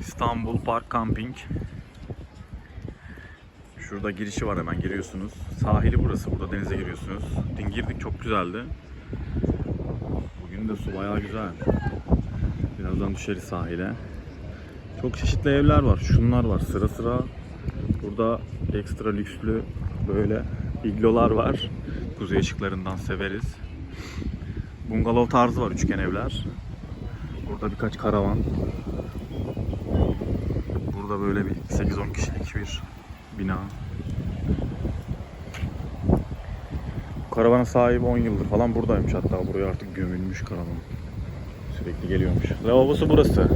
İstanbul Park Camping. Şurada girişi var hemen giriyorsunuz. Sahili burası. Burada denize giriyorsunuz. Dün girdik çok güzeldi. Bugün de su bayağı güzel. Birazdan düşeriz sahile. Çok çeşitli evler var. Şunlar var sıra sıra. Burada ekstra lükslü böyle iglolar var. Kuzey ışıklarından severiz. Bungalov tarzı var üçgen evler. Burada birkaç karavan. Burada böyle bir 8-10 kişilik bir bina. Karavanın sahibi 10 yıldır falan buradaymış hatta buraya artık gömülmüş karavan. Sürekli geliyormuş. Lavabosu burası.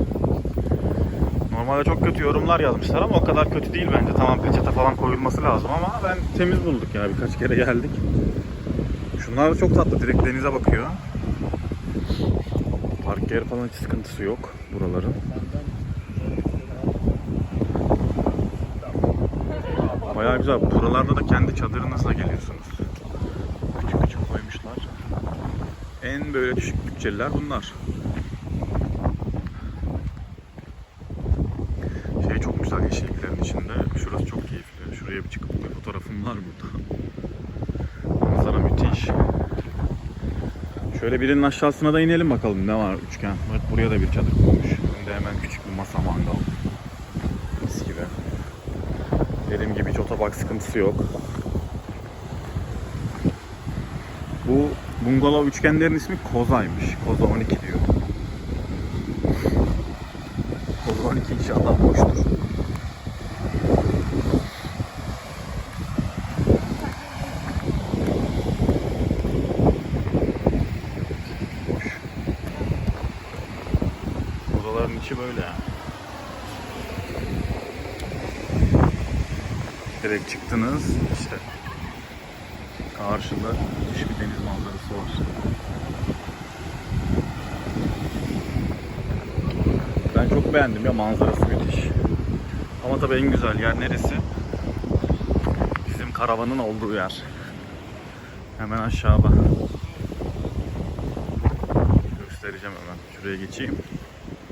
Normalde çok kötü yorumlar yazmışlar ama o kadar kötü değil bence. Tamam peçete falan koyulması lazım ama ben temiz bulduk ya birkaç kere geldik. Şunlar da çok tatlı direkt denize bakıyor. Park yeri falan hiç sıkıntısı yok buraların. Bayağı güzel. Buralarda da kendi çadırınızla geliyorsunuz. Küçük küçük koymuşlar. En böyle düşük bütçeliler bunlar. Şey çok güzel yeşilliklerin içinde. Şurası çok keyifli. Şuraya bir çıkıp bir fotoğrafım var burada. Manzara müthiş. Şöyle birinin aşağısına da inelim bakalım ne var üçgen. Bak buraya da bir çadır kurmuş. Önde hemen küçük bir masa mangal. Mis gibi. Dediğim gibi hiç otopark sıkıntısı yok. Bu bungalov üçgenlerin ismi Koza'ymış. Koza 12 diyor. Koza 12 inşallah boştur. Boş. Odaların içi böyle yani. Direkt çıktınız işte karşıda müthiş bir deniz manzarası var. Ben çok beğendim ya manzarası müthiş. Ama tabii en güzel yer neresi? Bizim karavanın olduğu yer. Hemen aşağıda. Göstereceğim hemen. Şuraya geçeyim.